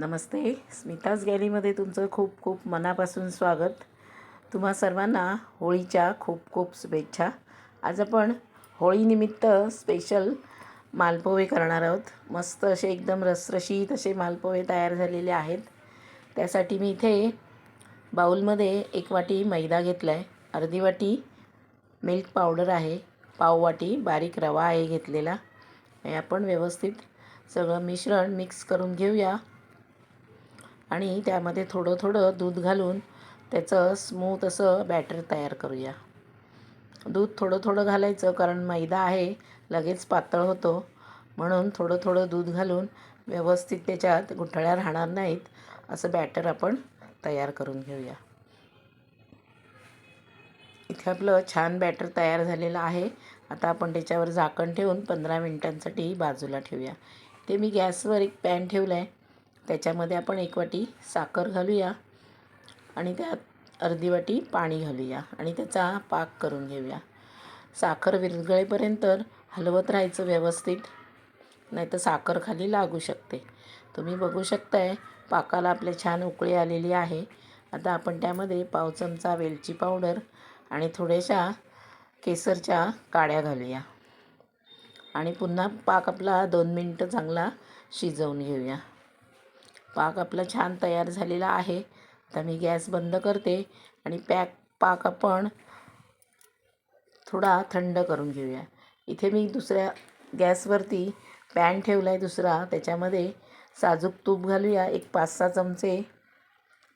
नमस्ते स्मिताज गॅलीमध्ये तुमचं खूप खूप मनापासून स्वागत. तुम्हा सर्वांना होळीच्या खूप खूप शुभेच्छा. आज आपण होळीनिमित्त स्पेशल मालपोहे करणार आहोत. मस्त असे एकदम रसरशीत असे मालपोहे तयार झालेले आहेत. त्यासाठी मी इथे बाऊलमध्ये एक वाटी मैदा घेतला आहे अर्धी वाटी मिल्क पावडर आहे. पाव वाटी बारीक रवा आहे घेतलेला. हे आपण व्यवस्थित सगळं मिश्रण मिक्स करून घेऊया. आणि त्यामध्ये थोडं थोडं दूध घालून त्याचं स्मूथ असं बॅटर तयार करूया. दूध थोडं थोडं घालायचं कारण मैदा आहे लगेच पातळ होतो. म्हणून थोडं थोडं दूध घालून व्यवस्थित त्याच्यात गुठळ्या राहणार नाहीत असं बॅटर आपण तयार करून घेऊया. इथे आपलं छान बॅटर तयार झालेलं आहे. आता आपण त्याच्यावर झाकण ठेवून पंधरा मिनटांसाठी बाजूला ठेवूया. ते मी गॅसवर एक पॅन ठेवला आहे त्याच्यामध्ये आपण एक वाटी साखर घालूया आणि त्यात अर्धी वाटी पाणी घालूया आणि त्याचा पाक करून घेऊया. साखर विरघळेपर्यंत हलवत राहायचं व्यवस्थित नाही तर साखर खाली लागू शकते. तुम्ही बघू शकताय पाकाला आपले छान उकळी आलेली आहे. आता आपण त्यामध्ये पाव चमचा वेलची पावडर आणि थोड्याशा केसरच्या काड्या घालूया. आणि पुन्हा पाक आपला दोन मिनटं चांगला शिजवून घेऊया. पाक आपला छान तयार झालेला आहे. आता मी गॅस बंद करते आणि पॅक पाक आपण थोडा थंड करून घेऊया. इथे मी दुसऱ्या गॅसवरती पॅन ठेवला आहे दुसरा. त्याच्यामध्ये साजूक तूप घालूया. एक पाच सहा चमचे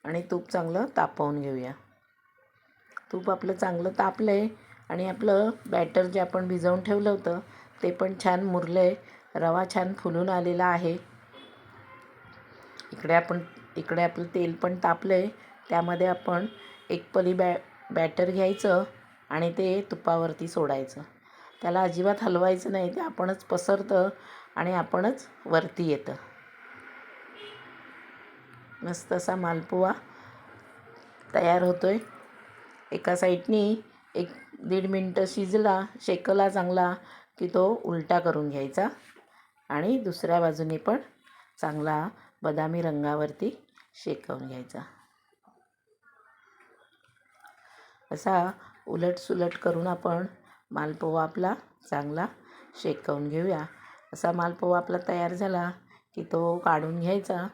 आणि तूप चांगलं तापवून घेऊया. तूप आपलं चांगलं तापलं आहे आणि आपलं बॅटर जे आपण भिजवून ठेवलं होतं ते पण छान मुरलं आहे रवा छान फुलून आलेला आहे. इकडे आपण इकडे आपलं तेल पण तापलं आहे त्यामध्ये आपण एक पली बॅ बॅटर घ्यायचं आणि ते तुपावरती सोडायचं. त्याला अजिबात हलवायचं नाही ते आपणच पसरतं आणि आपणच वरती येतं. मस्त असा मालपुवा तयार होतो आहे एका साईडनी एक दीड मिनटं शिजला शेकला चांगला की तो उलटा करून घ्यायचा आणि दुसऱ्या बाजूने पण चांगला बदामी रंगावरती शेकवून घ्यायचा. असा उलटसुलट करून आपण मालपोहा आपला चांगला शेकवून घेऊया. असा मालपोहा आपला तयार झाला की तो काढून घ्यायचा.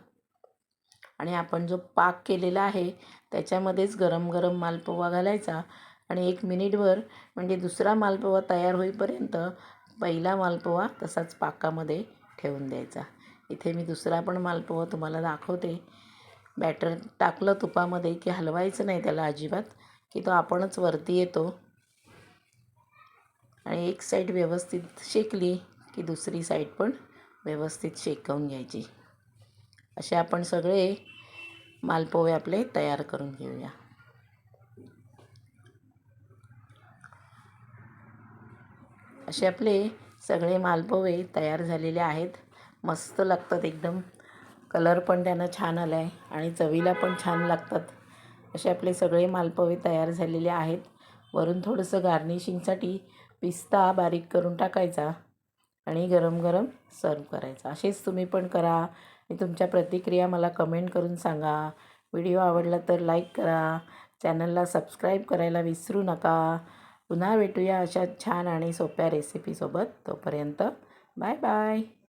आणि आपण जो पाक केलेला आहे त्याच्यामध्येच गरम गरम मालपोहा घालायचा. आणि एक मिनिटभर म्हणजे दुसरा मालपोवा तयार होईपर्यंत पहिला मालपोहा तसाच पाकामध्ये ठेवून द्यायचा. इथे मी दुसरा पण मालपोहा तुम्हाला दाखवते. बॅटर टाकलं तुपामध्ये की हलवायचं नाही त्याला अजिबात की तो आपणच वरती येतो. आणि एक साईड व्यवस्थित शेकली की दुसरी साईड पण व्यवस्थित शेकवून घ्यायची. असे आपण सगळे मालपोहे आपले तयार करून घेऊया. असे आपले सगळे मालपोहे तयार झालेले आहेत. मस्त लागतात एकदम. कलर पण त्यांना छान आला आहे आणि चवीला पण छान लागतात. असे आपले सगळे मालपवे तयार झालेले आहेत. वरून थोडंसं गार्निशिंगसाठी पिस्ता बारीक करून टाकायचा आणि गरम गरम सर्व करायचा. असेच तुम्ही पण करा आणि तुमच्या प्रतिक्रिया मला कमेंट करून सांगा. व्हिडिओ आवडला तर लाईक करा. चॅनलला सबस्क्राईब करायला विसरू नका. पुन्हा भेटूया अशा छान आणि सोप्या रेसिपीसोबत तोपर्यंत बाय बाय.